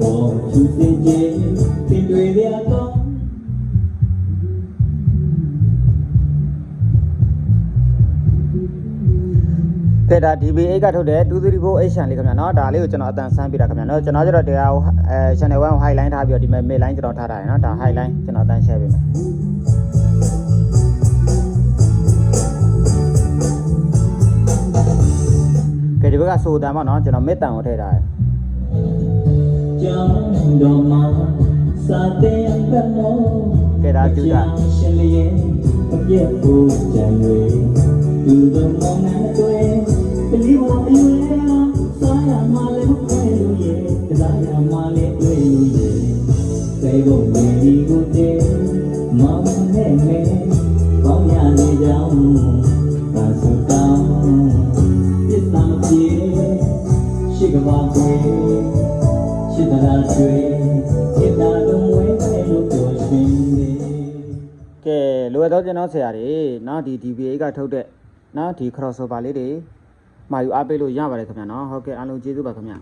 ဘောချူစင်ကြည်တင်တွေရတော့ကဲဒါ DBA ကထုတ်တဲ့234 H channel လေးခင်ဗျာနော်ဒါလေးကိုကျွန်တော်အတန်ဆန်းပြတာခင်ဗျာနော်ကျွန်တော်ကျတော့တရားကိုအဲ channel 1ကို highline ထားပြီးတော့ဒီမဲ့ mid line ကျွန်တော်ထားထားတယ်နော်ဒါ highline ကျွန်တော်အတန် share ပေးမယ်ကဲဒီဘက်ကဆိုတန်ပေါ့နော်ကျွန်တော် mid တန်ကိုထည့်ထားတယ် ကြောင်းတော်မှာစာတဲ့ဘက်မောကဲဒါကျူတာရှင်လျင်အပြည့်ကိုကြံတွေသူတို့မောင်းနေတွေ့ပလီဝအရွယ်စာရမလေးခွဲလို့ရဲ့တရားရမလေးတွေ့လို့ရဲ့သေဖို့မြေဒီကိုတည်းမောင်းနေမယ်ပေါင်းရနေကြောင်းပါစတောင်းပြစ်သမပြေရှိကဘာတွေ ရှိတရာတွေစိတ်ဓာတ်လုံးဝဲလို့ပြောရှင်နေကဲလိုအပ်တော့ကျွန်တော်ဆရာတွေနော်ဒီ DBA ကထုတ်တဲ့နော်ဒီ crossover လေးတွေမှာယူအားပေးလို့ရပါတယ်ခင်ဗျာနော်ဟုတ်ကဲ့အားလုံးကျေးဇူးပါခင်ဗျာ